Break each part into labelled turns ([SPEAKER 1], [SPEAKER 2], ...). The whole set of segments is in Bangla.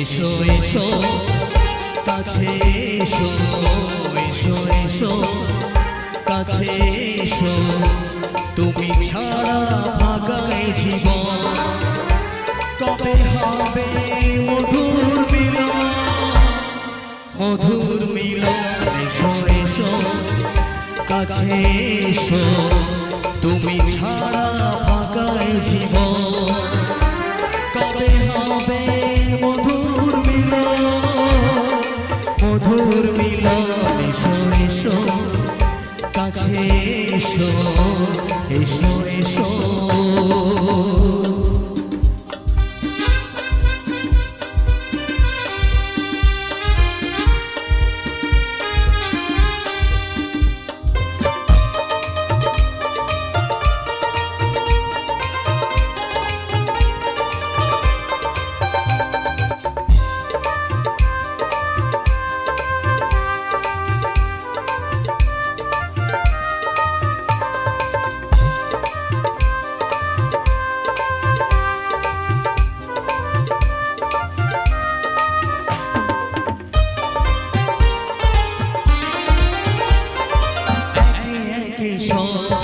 [SPEAKER 1] এসো এসো কাছে এসো। এসো এসো। কাছে এসো। তুমি ছাড়া ভাগায় জীবন। কবে হবে মধুর মিলন? মধুর মিলন এসো এসো। কাছে এসো। তুমি ছাড়া এসো এসো এসো।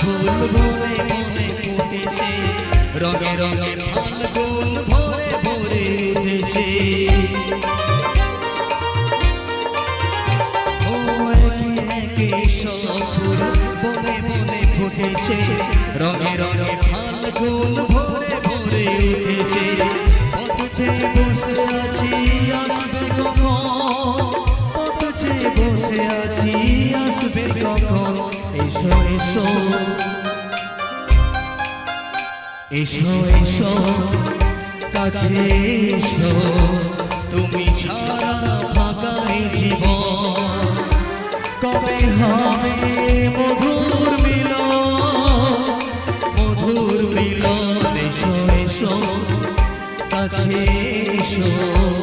[SPEAKER 1] ফুল বনে বনে ফুটেছে। রঙে রঙে ফাল্গুন ভরে ভরে উঠেছে। ফুল বনে বনে ফুটেছে। রঙে রঙে ফাল্গুন ভরে ভরে উঠেছে এসো এসো। এসো এসো। কাছে এসো। তুমি ছাড়া ফাঁকাই জীবন। কবে হবে মধুর মিলন? মধুর মিলন, এসো এসো। কাছে এসো।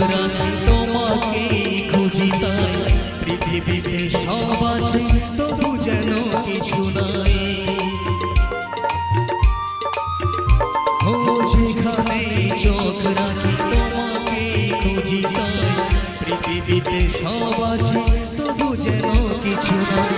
[SPEAKER 1] চোখ তোমাকে খুঁজি তাই। পৃথিবীতে সব আছে, তবু যেন কিছু নাই। চোখ রাখি, তোমাকে খুঁজি তাই। পৃথিবীতে সব আছে, তবু যেন কিছু নাই।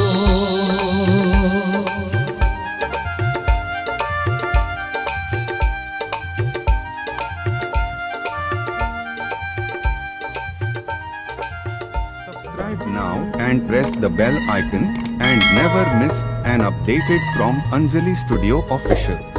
[SPEAKER 2] And press the bell icon and never miss an updated from Anjali Studio Official.